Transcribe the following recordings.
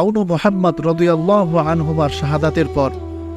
আউনু মোহাম্মদ রদিয়াল্লাহ আনহুমার শাহাদাতের পর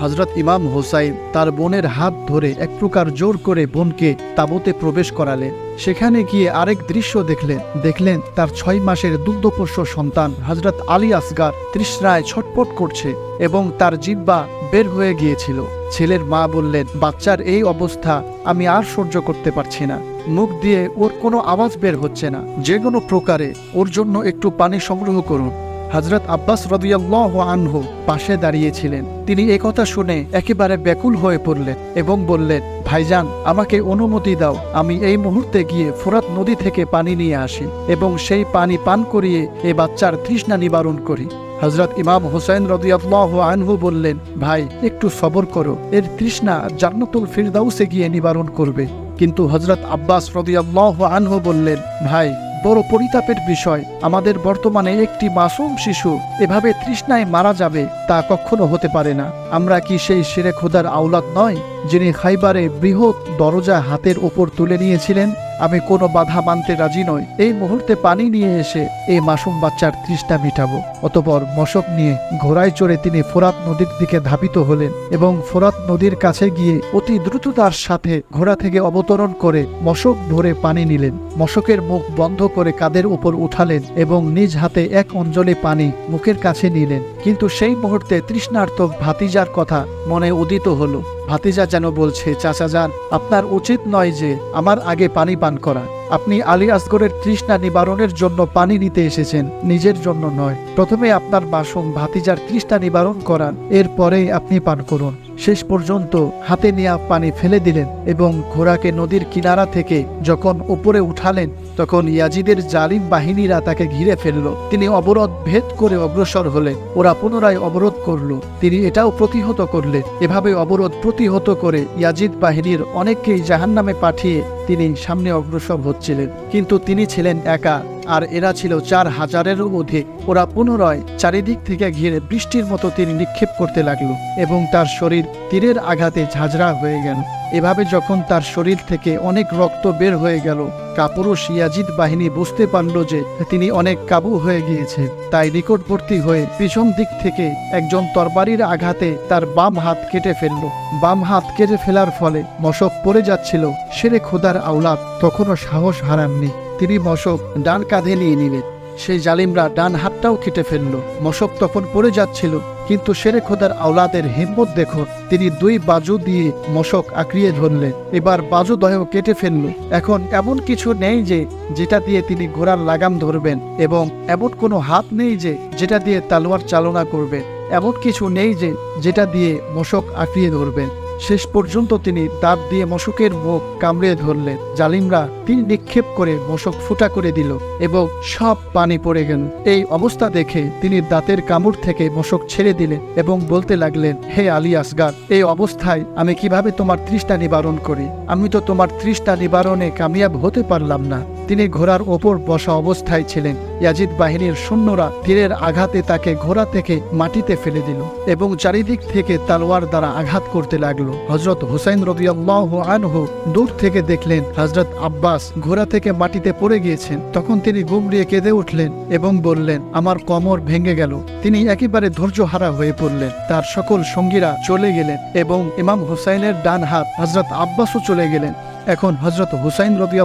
হজরত ইমাম হোসাইন তার বোনের হাত ধরে এক প্রকার জোর করে বোনকে তাবুতে প্রবেশ করালেন। সেখানে গিয়ে আরেক দৃশ্য দেখলেন। দেখলেন তার ছয় মাসের দুগ্ধপোষ্য সন্তান হজরত আলী আসগার তৃষ্ণায় ছটপট করছে এবং তার জিব্বা বের হয়ে গিয়েছিল। ছেলের মা বললেন, বাচ্চার এই অবস্থা আমি আর সহ্য করতে পারছি না। মুখ দিয়ে ওর কোনো আওয়াজ বের হচ্ছে না। যে কোনো প্রকারে ওর জন্য একটু পানি সংগ্রহ করুন। হজরত আব্বাস রদিয়াল্লাহ আনহু পাশে দাঁড়িয়েছিলেন। তিনি একথা শুনে একেবারে ব্যাকুল হয়ে পড়লেন এবং বললেন, ভাইজান, আমাকে অনুমতি দাও, আমি এই মুহূর্তে গিয়ে ফোরাত নদী থেকে পানি নিয়ে আসি এবং সেই পানি পান করিয়ে এ বাচ্চার তৃষ্ণা নিবারণ করি। হজরত ইমাম হুসাইন রদিয়াল্লাহ আনহু বললেন, ভাই, একটু সবর করো, এর তৃষ্ণা জান্নাতুল ফিরদাউসে গিয়ে নিবারণ করবে। কিন্তু হজরত আব্বাস রদিয়াল্লাহ আনহু বললেন, ভাই বড় পরিতাপের বিষয়। আমাদের বর্তমানে একটি মাসুম শিশু এভাবে তৃষ্ণায় মারা যাবে তা কখনো হতে পারে না। আমরা কি সেই সেরে খোদার আওলাদ নয়? যিনি খাইবারে বৃহৎ দরজা হাতের ওপর তুলে নিয়েছিলেন, আমি কোনো বাধা মানতে রাজি নই। এই মুহূর্তে পানি নিয়ে এসে এই মাসুম বাচ্চার তৃষ্ণা মিটাবো। অতপর মশক নিয়ে ঘোড়ায় চড়ে তিনি ফোরাত নদীর দিকে ধাবিত হলেন এবং ফোরাত নদীর কাছে গিয়ে অতি দ্রুততার সাথে ঘোড়া থেকে অবতরণ করে মশক ভরে পানি নিলেন। মশকের মুখ বন্ধ করে কাদের উপর উঠালেন এবং নিজ হাতে এক অঞ্জলি পানি মুখের কাছে নিলেন। কিন্তু সেই মুহূর্তে তৃষ্ণার্ত ভাতিজার কথা মনে উদিত হলো। ভাতিজা যেন বলছে, চাচা যান, আপনার উচিত নয় যে আমার আগে পানি পান করা। আপনি আলী আসগরের তৃষ্ণা নিবারণের জন্য পানি নিতে এসেছেন, নিজের জন্য নয়। প্রথমে আপনার বাসন ভাতিজার তৃষ্ণা নিবারণ করান, এরপরেই আপনি পান করুন। শেষ পর্যন্ত হাতে নেওয়া পানি ফেলে দিলেন এবং ঘোড়াকে নদীর কিনারা থেকে যখন উপরে উঠালেন তখন ইয়াজিদের জালিম বাহিনীরা তাকে ঘিরে ফেলল। তিনি অবরোধ ভেদ করে অগ্রসর হলেন ওরা পুনরায় অবরোধ করল। তিনি এটাও প্রতিহত করলেন এভাবে অবরোধ প্রতিহত করে ইয়াজিদ বাহিনীর অনেককেই জাহান্নামে পাঠিয়ে তিনি সামনে অগ্রসর হচ্ছিলেন। কিন্তু তিনি ছিলেন একা, আর এরা ছিল চার হাজারেরও অধিক। ওরা পুনরায় চারিদিক থেকে ঘিরে বৃষ্টির মতো তিনি নিক্ষেপ করতে লাগল, এবং তার শরীর তীরের আঘাতে ঝাঁঝরা হয়ে গেল। এভাবে যখন তার শরীর থেকে অনেক রক্ত বের হয়ে গেল কাপুরুষ ইয়াজিদ বাহিনী বুঝতে পারল যে তিনি অনেক কাবু হয়ে গিয়েছে। তাই নিকটবর্তী হয়ে পিছন দিক থেকে একজন তরবারির আঘাতে তার বাম হাত কেটে ফেলল। বাম হাত কেটে ফেলার ফলে মশক পড়ে যাচ্ছিল, সেরে খোদার আওলাদ তখনও সাহস হারাননি। তিনি মশক ডান কাঁধে নিয়ে নিলেন। সেই জালিমরা ডান হাতটাও কেটে ফেলল। মশক তখন পড়ে যাচ্ছিল, কিন্তু শেরে খোদার আওলাদের হিম্মত দেখো, তিনি দুই বাজু দিয়ে মশক আঁকড়িয়ে ধরলেন। এবার বাজু দহ কেটে ফেলল। এখন এমন কিছু নেই যে, যেটা দিয়ে তিনি ঘোড়ার লাগাম ধরবেন এবং এমন কোনো হাত নেই যে, যেটা দিয়ে তালোয়ার চালনা করবেন। এমন কিছু নেই যে, যেটা দিয়ে মশক আঁকড়িয়ে ধরবেন। শেষ পর্যন্ত তিনি দাঁত দিয়ে মশকের মুখ কামড়ে ধরলেন। জালিমরা তীর নিক্ষেপ করে মশক ফুটা করে দিল এবং সব পানি পড়ে গেল। এই অবস্থা দেখে তিনি দাঁতের কামড় থেকে মশক ছেড়ে দিলেন এবং বলতে লাগলেন, হে আলী আসগার, এই অবস্থায় আমি কীভাবে তোমার তৃষ্ণা নিবারণ করি? আমি তো তোমার তৃষ্ণা নিবারণে কামিয়াব হতে পারলাম না। তিনি ঘোড়ার ওপর বসা অবস্থায় ছিলেন। ইয়াজিদ বাহিনীর সৈন্যরা তীরের আঘাতে তাকে ঘোড়া থেকে মাটিতে ফেলে দিল এবং চারিদিক থেকে তালোয়ার দ্বারা আঘাত করতে লাগল। হজরত হুসাইন রবিআল্লাহ আনহু দূর থেকে দেখলেন হজরত আব্বাস ঘোড়া থেকে মাটিতে পড়ে গিয়েছেন। তখন তিনি গুমড়িয়ে কেঁদে উঠলেন এবং বললেন, আমার কমর ভেঙে গেল। তিনি একেবারে ধৈর্যহারা হয়ে পড়লেন। তার সকল সঙ্গীরা চলে গেলেন এবং ইমাম হুসাইনের ডান হাত হজরত আব্বাসও চলে গেলেন। এখন হজরত হুসাইন রবি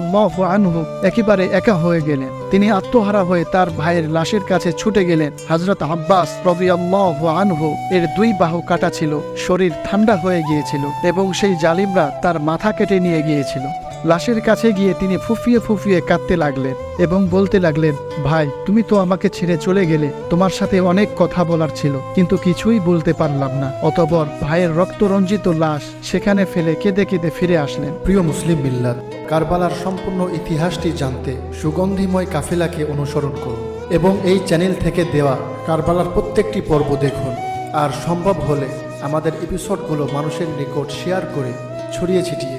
আনহু একেবারে একা হয়ে গেলেন। তিনি আত্মহারা হয়ে তার ভাইয়ের লাশের কাছে ছুটে গেলেন। হজরত আব্বাস রবি আনহু এর দুই বাহু কাটা ছিল, শরীর ঠান্ডা হয়ে গিয়েছিল এবং সেই জালিমরা তার মাথা কেটে নিয়ে গিয়েছিল। লাশের কাছে গিয়ে তিনি ফুফিয়ে ফুফিয়ে কাঁদতে লাগলেন এবং বলতে লাগলেন, ভাই, তুমি তো আমাকে ছেড়ে চলে গেলে। তোমার সাথে অনেক কথা বলার ছিল, কিন্তু কিছুই বলতে পারলাম না। অতবর ভাইয়ের রক্তরঞ্জিত লাশ সেখানে ফেলে কেঁদে কেঁদে ফিরে আসলেন। প্রিয় মুসলিম মিল্লাত, কারবালার সম্পূর্ণ ইতিহাসটি জানতে সুগন্ধিময় কাফিলাকে অনুসরণ করুন এবং এই চ্যানেল থেকে দেওয়া কারবালার প্রত্যেকটি পর্ব দেখুন। আর সম্ভব হলে আমাদের এপিসোডগুলো মানুষের নিকট শেয়ার করে ছড়িয়ে ছিটিয়ে